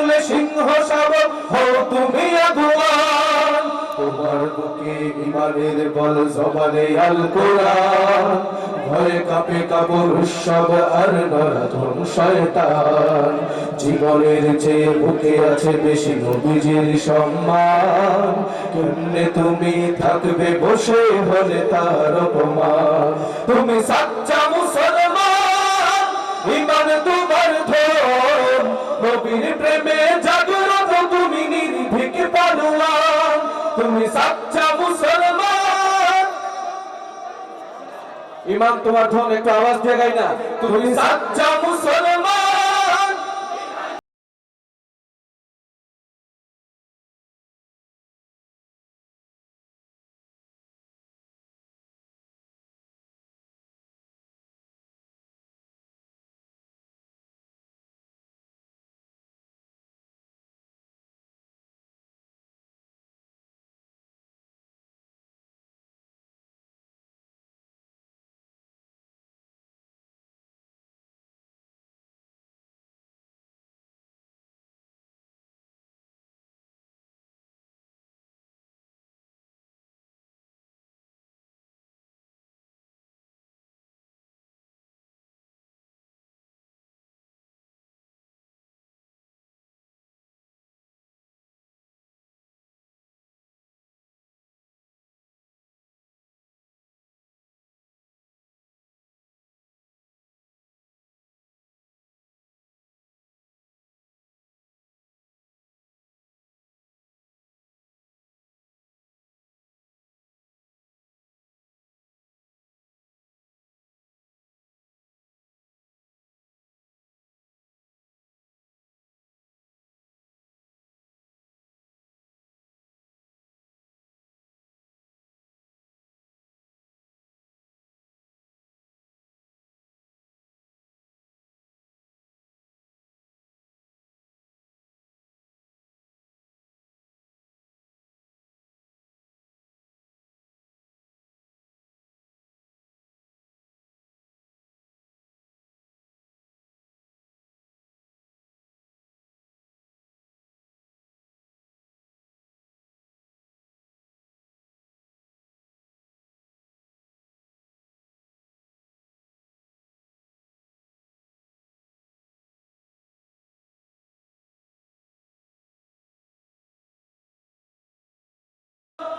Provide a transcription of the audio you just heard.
তুলে সিংহ তুমি তোমার বুকে ইমানের বল জবানে আল কোরআন ভয়ে কাপে কাপড় আর নরাধন শয়তান। জীবনের চেয়ে বুকে আছে বেশি নবীজির সম্মান। কেমনে তুমি থাকবে বসে হলে তার অপমান? তুমি সাচ্চা মুসলমান, ইমান ধন নবীর প্রেমে জাগ্রত তুমি নির্ভীক পালুয়ান। তুমি সাচ্চা মুসলমান। ইমান তোমার ধন একটু আওয়াজ দিয়ে গাই না। তুমি সাচ্চা মুসলমান।